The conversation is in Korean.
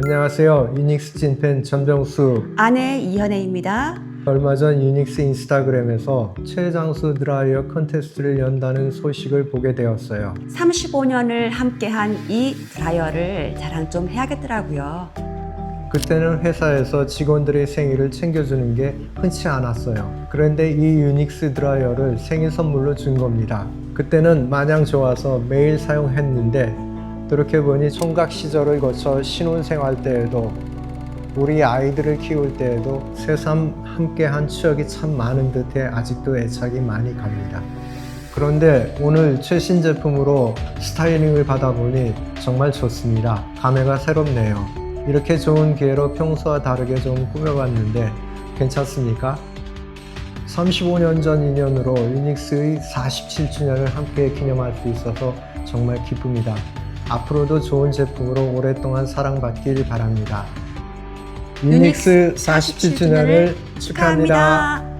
안녕하세요. 유닉스 찐팬 전병수. 아내 이현애입니다. 얼마 전 유닉스 인스타그램에서 최장수 드라이어 컨테스트를 연다는 소식을 보게 되었어요. 35년을 함께한 이 드라이어를 자랑 좀 해야겠더라고요. 그때는 회사에서 직원들의 생일을 챙겨주는 게 흔치 않았어요. 그런데 이 유닉스 드라이어를 생일 선물로 준 겁니다. 그때는 마냥 좋아서 매일 사용했는데 그렇게보니 총각 시절을 거쳐 신혼생활 때에도 우리 아이들을 키울 때에도 새삼 함께한 추억이 참 많은 듯해 아직도 애착이 많이 갑니다. 그런데 오늘 최신 제품으로 스타일링을 받아보니 정말 좋습니다. 감회가 새롭네요. 이렇게 좋은 기회로 평소와 다르게 좀 꾸며봤는데 괜찮습니까? 35년 전 인연으로 유닉스의 47주년을 함께 기념할 수 있어서 정말 기쁩니다. 앞으로도 좋은 제품으로 오랫동안 사랑받길 바랍니다. 유닉스 47주년을 축하합니다.